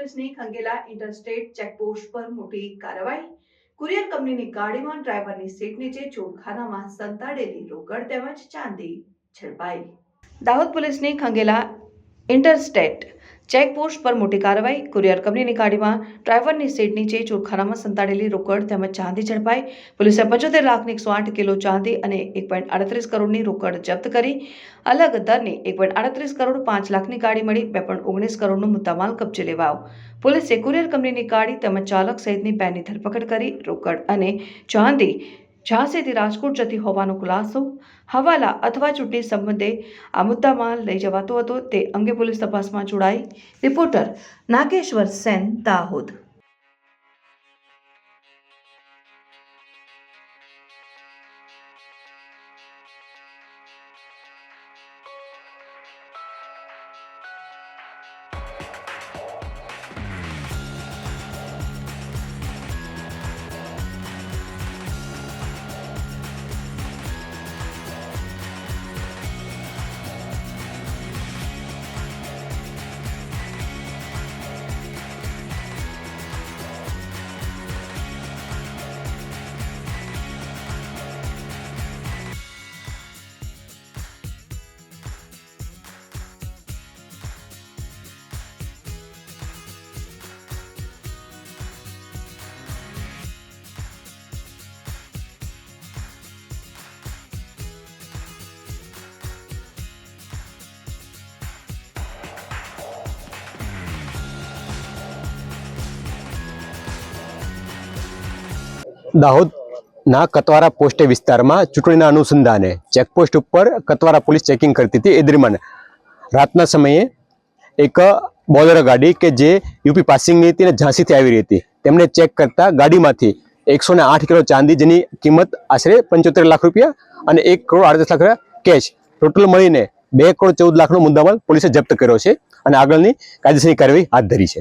પોલીસની Khangela interstate checkpost પર મોટી કાર્યવાહી. કુરિયર કંપનીની ગાડીમાં ડ્રાઈવરની સીટ નીચે ચોરખાનામાં સંતાડેલી રોકડ તેમજ ચાંદી ઝડપાઈ. દાહોદ પોલીસની ખંગેલા ઇન્ટરસ્ટેટ ચેકપોસ્ટ પર મોટી કાર્યવાહી, કુરિયર કંપનીની ગાડીમાં ડ્રાઈવરની સીટ નીચે ચોરખાનામાં સંતાડેલી રોકડ તેમજ ચાંદી ઝડપાઈ. પોલીસે પંચોતેર લાખની એકસો આઠ કિલો ચાંદી અને એક પોઈન્ટ આડત્રીસ કરોડની રોકડ જપ્ત કરી. અલગ દરની એક પોઈન્ટ આડત્રીસ કરોડ પાંચ લાખની ગાડી મળી, બે પોઈન્ટ ઓગણીસ કરોડનો મુદ્દામાલ કબજે લેવાયો. પોલીસે કુરિયર કંપનીની ગાડી તેમજ ચાલક સહિતની પેનની ધરપકડ કરી, રોકડ અને ચાંદી ઝાંસીથી રાજકોટ જતી હોવાનો ખુલાસો, હવાલા અથવા ચૂંટણી સંબંધે આ મુદ્દામાં લઈ જવાતો હતો. તે અંગે પોલીસ તપાસમાં જોડાઈ. રિપોર્ટર નાગેશ્વર સેન દાહોદ. દાહોદના કતવારા પોસ્ટે વિસ્તારમાં ચૂંટણીના અનુસંધાને ચેકપોસ્ટ ઉપર કતવારા પોલીસ ચેકિંગ કરતી હતી એ દરમિયાન રાતના સમયે એક બોલેરો ગાડી કે જે યુપી પાસિંગની હતી અને ઝાંસીથી આવી રહી હતી. તેમણે ચેક કરતા ગાડીમાંથી એકસો આઠ કિલો ચાંદી જેની કિંમત આશરે પંચોતેર લાખ રૂપિયા અને એક કરોડ આડત્રીસ લાખ રૂપિયા કેશ ટોટલ મળીને બે કરોડ ચૌદ લાખનો મુદ્દામાલ પોલીસે જપ્ત કર્યો છે અને આગળની કાયદેસરની કાર્યવાહી હાથ ધરી છે.